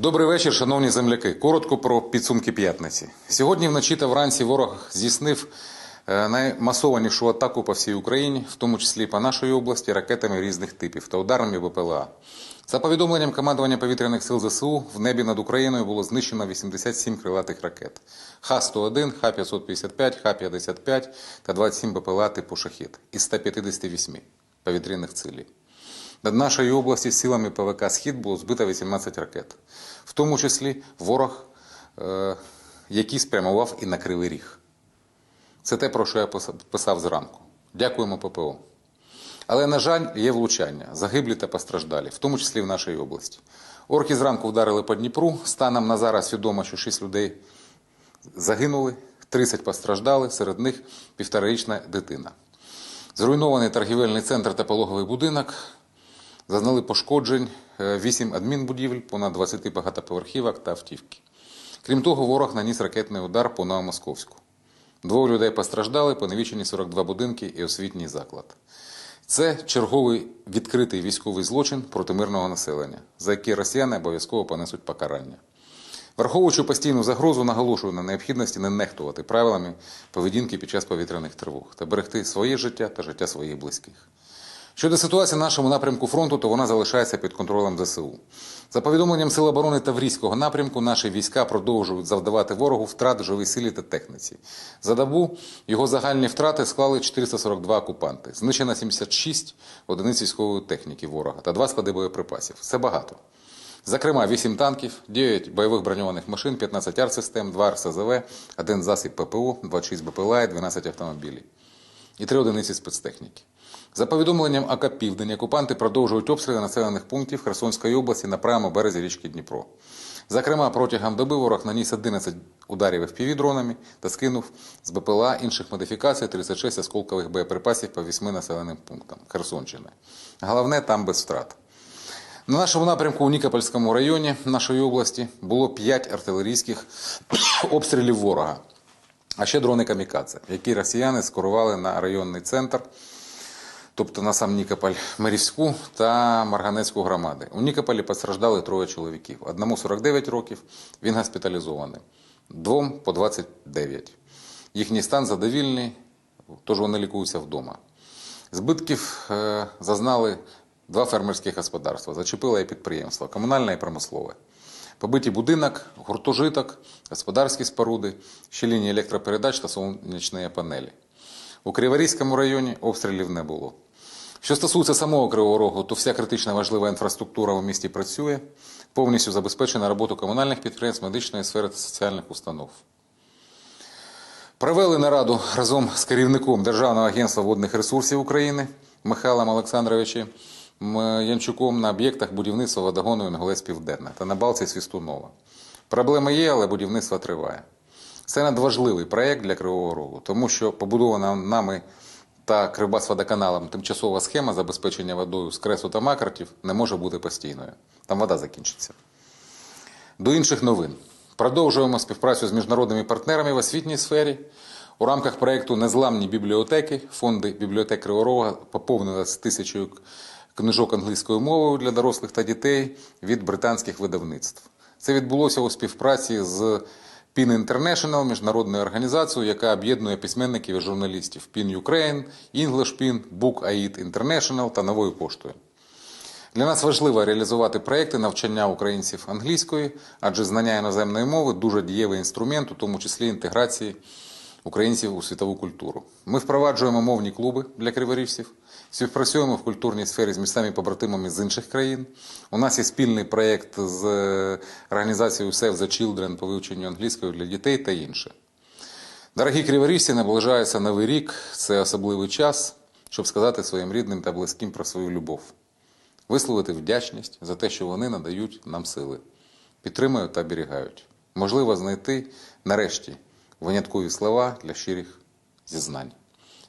Добрий вечір, шановні земляки. Коротко про підсумки п'ятниці. Сьогодні вночі та вранці ворог здійснив е, наймасованішу атаку по всій Україні, в тому числі по нашій області, ракетами різних типів та ударами БПЛА. За повідомленням командування повітряних сил ЗСУ, в небі над Україною було знищено 87 крилатих ракет. Х-101, Х-555, Х-55 та 27 БПЛА типу «Шахід» із 158 повітряних цілей. Над нашою області силами ПВК Схід було збито 18 ракет, в тому числі ворог, е, який спрямував і на Кривий Ріг. Це те, про що я писав зранку. Дякуємо ППО. Але, на жаль, є влучання, загиблі та постраждалі, в тому числі в нашій області. Орки зранку вдарили по Дніпру. Станом на зараз відомо, що 6 людей загинули, 30 постраждали, серед них півторарічна дитина. Зруйнований торгівельний центр та пологовий будинок. Зазнали пошкоджень 8 адмінбудівель, понад 20 багатоповерхівок та автівки. Крім того, ворог наніс ракетний удар по Новомосковську. Двоє людей постраждали, поневічені 42 будинки і освітній заклад. Це черговий відкритий військовий злочин проти мирного населення, за який росіяни обов'язково понесуть покарання. Враховуючи постійну загрозу, наголошую на необхідності не нехтувати правилами поведінки під час повітряних тривог та берегти своє життя та життя своїх близьких. Щодо ситуації на нашому напрямку фронту, то вона залишається під контролем ЗСУ. За повідомленням Сил оборони Таврійського напрямку, наші війська продовжують завдавати ворогу втрат живій силі та техніці. За добу його загальні втрати склали 442 окупанти. Знищено 76 одиниць військової техніки ворога та два склади боєприпасів. Це багато. Зокрема, 8 танків, 9 бойових броньованих машин, 15 артсистем, 2 РСЗВ, 1 засіб ППО, 26 БПЛА і 12 автомобілів і 3 одиниці спецтехніки. За повідомленням АК «Південь», окупанти продовжують обстріли населених пунктів Херсонської області на правому березі річки Дніпро. Зокрема, протягом доби ворог наніс 11 ударів FPV-дронами та скинув з БПЛА інших модифікацій 36 осколкових боєприпасів по 8 населеним пунктам Херсонщини. Головне, там без втрат. На нашому напрямку у Нікопольському районі нашої області було 5 артилерійських обстрілів ворога, а ще дрони камікадзе, які росіяни скерували на районний центр, тобто на сам Нікополь, Мирівську та Марганецьку громади. У Нікополі постраждали троє чоловіків. Одному 49 років, він госпіталізований, двом по 29. Їхній стан задовільний, тож вони лікуються вдома. Збитків е, зазнали два фермерські господарства, зачепило і підприємство, комунальне і промислове. Побиті будинок, гуртожиток, господарські споруди, ще лінії електропередач та сонячні панелі. У Криворізькому районі обстрілів не було. Що стосується самого Кривого Рогу, то вся критично важлива інфраструктура у місті працює, повністю забезпечена роботу комунальних підприємств, медичної сфери та соціальних установ. Провели нараду разом з керівником Державного агентства водних ресурсів України Михайлом Олександровичем Янчуком на об'єктах будівництва водогону Інгулець Південне та на балці Свістунова. Проблеми є, але будівництво триває. Це надважливий проєкт для Кривого Рогу, тому що побудована нами та Кривбасводоканалом тимчасова схема забезпечення водою з кресу та макартів не може бути постійною. Там вода закінчиться. До інших новин. Продовжуємо співпрацю з міжнародними партнерами в освітній сфері. У рамках проєкту Незламні бібліотеки фонди бібліотек Криворога поповнили з тисячою книжок англійською мовою для дорослих та дітей від британських видавництв. Це відбулося у співпраці з PIN International, міжнародною організацією, яка об'єднує письменників і журналістів Ukraine, English PIN, Book Aid International та новою поштою. Для нас важливо реалізувати проекти навчання українців англійської, адже знання іноземної мови дуже дієвий інструмент, у тому числі інтеграції українців у світову культуру. Ми впроваджуємо мовні клуби для криворівців, співпрацюємо в культурній сфері з містами побратимами з інших країн. У нас є спільний проєкт з е, організацією Save the Children по вивченню англійської для дітей та інше. Дорогі криворівці, наближається новий рік, це особливий час, щоб сказати своїм рідним та близьким про свою любов висловити вдячність за те, що вони надають нам сили, підтримують та оберігають. Можливо, знайти нарешті виняткові слова для щирих зізнань.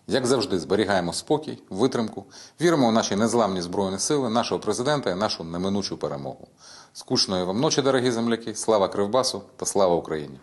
Як завжди, зберігаємо спокій, витримку, віримо у наші незламні збройні сили, нашого президента і нашу неминучу перемогу. Скучної вам ночі, дорогі земляки! Слава Кривбасу та слава Україні!